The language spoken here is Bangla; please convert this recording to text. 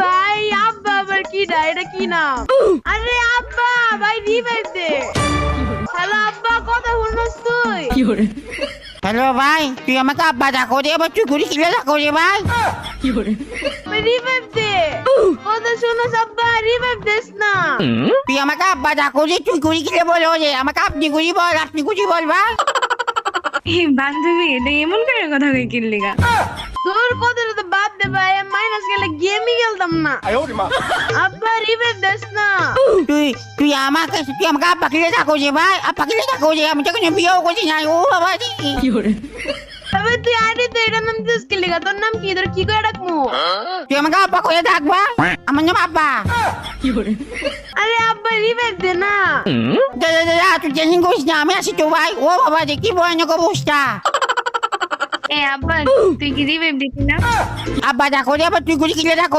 ভাই আব্বা আবার কি না? এটা কি নাম? আরে আব্বা ভাই রিভাইভ দে। হ্যালো আব্বা কথা শুনস তুই? হ্যালো ভাই তুই আমাকে আব্বা ডাকো রে এবার তুই ঘুরি কিলে ডাকো রে ভাই? রিভাইভ দে। কথা শুনস আব্বা রিভাইভ দেস না। তুই আমাকে আব্বা ডাকো রে তুই ঘুরি কিলে বলো রে? আমাকে আপনি ঘুরি বল আপনি ঘুরি বল ভাই। এই বান্ধবী এটা এমন করে কথা কই কিনলি গা? তোর কথা খেলতাম না আব্বা রিভাইভ দেস না তুই তুই আমাকে তুই আমাকে আব্বা কিলে ডাকো রে ভাই আব্বা কিলে ডাকো রে আমি তখন বিয়েও করছি না ও বাবা রে তবে তুই আরে তো এটা নাম দিস কি লেগা? তোর নাম কি? তোর কি করে ডাকমু তুই আমাকে আব্বা করে ডাকবা আমার নাম আব্বা। আরে আব্বা রিভাইভ দে না। দা দা দা তুই টেনশন করিস না আমি আছি তো ভাই ও বাবা রে কি ভয়ানক অবস্থা। এ আব্বা তুই কি দিবি না? আব্বা ডাকো রে আবার তুই ঘুরি কিলে ডাকো।